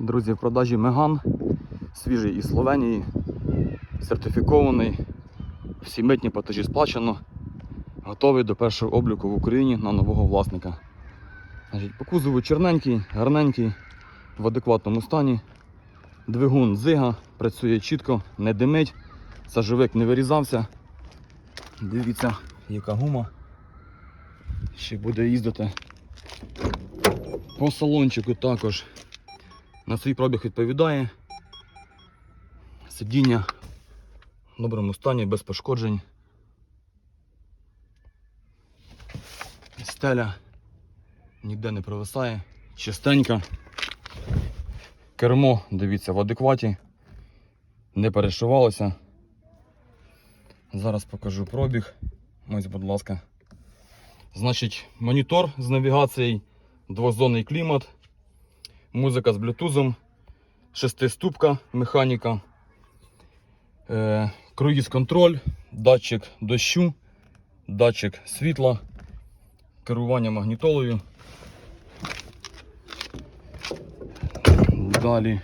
Друзі, в продажі Меган, свіжий із Словенії, сертифікований, всі митні платежі сплачено, готовий до першого обліку в Україні на нового власника. По кузову чорненький, гарненький, в адекватному стані. Двигун зига, працює чітко, не димить, сажовик не вирізався. Дивіться, яка гума. Ще буде їздити. По салончику також на свій пробіг відповідає. Сидіння в доброму стані, без пошкоджень. Стеля ніде не провисає, чистенька. Кермо, дивіться, в адекваті, не перешивалося. Зараз покажу пробіг. Ось, будь ласка. Значить, монітор з навігацією, двозонний клімат, музика з блютузом, шестиступка механіка, е, круїз-контроль, датчик дощу, датчик світла, керування магнітолою. Далі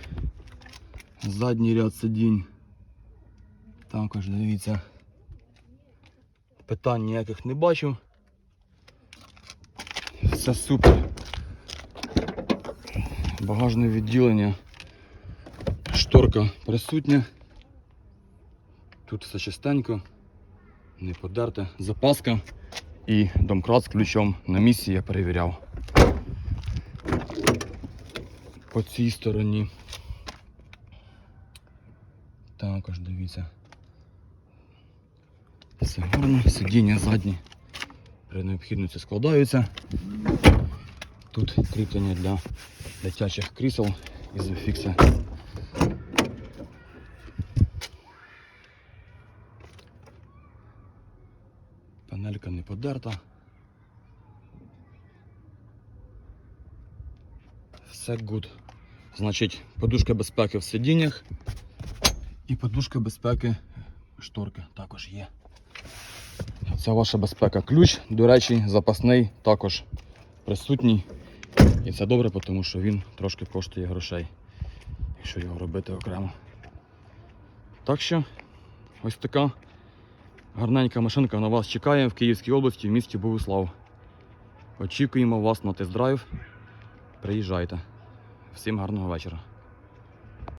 задній ряд сидінь. Також дивіться. Питань ніяких не бачу. Все супер. Багажне відділення. Шторка присутня. Тут все чистенько, не подерте. Запаска і домкрат з ключом на місці я перевіряв. По цій стороні. Також дивіться. Все гарно, сидіння задні при необхідності складаються. Тут кріплення для дитячих крісел із фікса. Панелька не подерта. Все good. Значить, подушка безпеки в сидіннях і подушка безпеки шторки також є. Це ваша безпека. Ключ, до речі, запасний також присутній. І це добре, тому що він трошки коштує грошей, якщо його робити окремо. Так що, ось така гарненька машинка на вас чекає в Київській області, в місті Богуслав. Очікуємо вас на тест-драйв. Приїжджайте. Всім гарного вечора.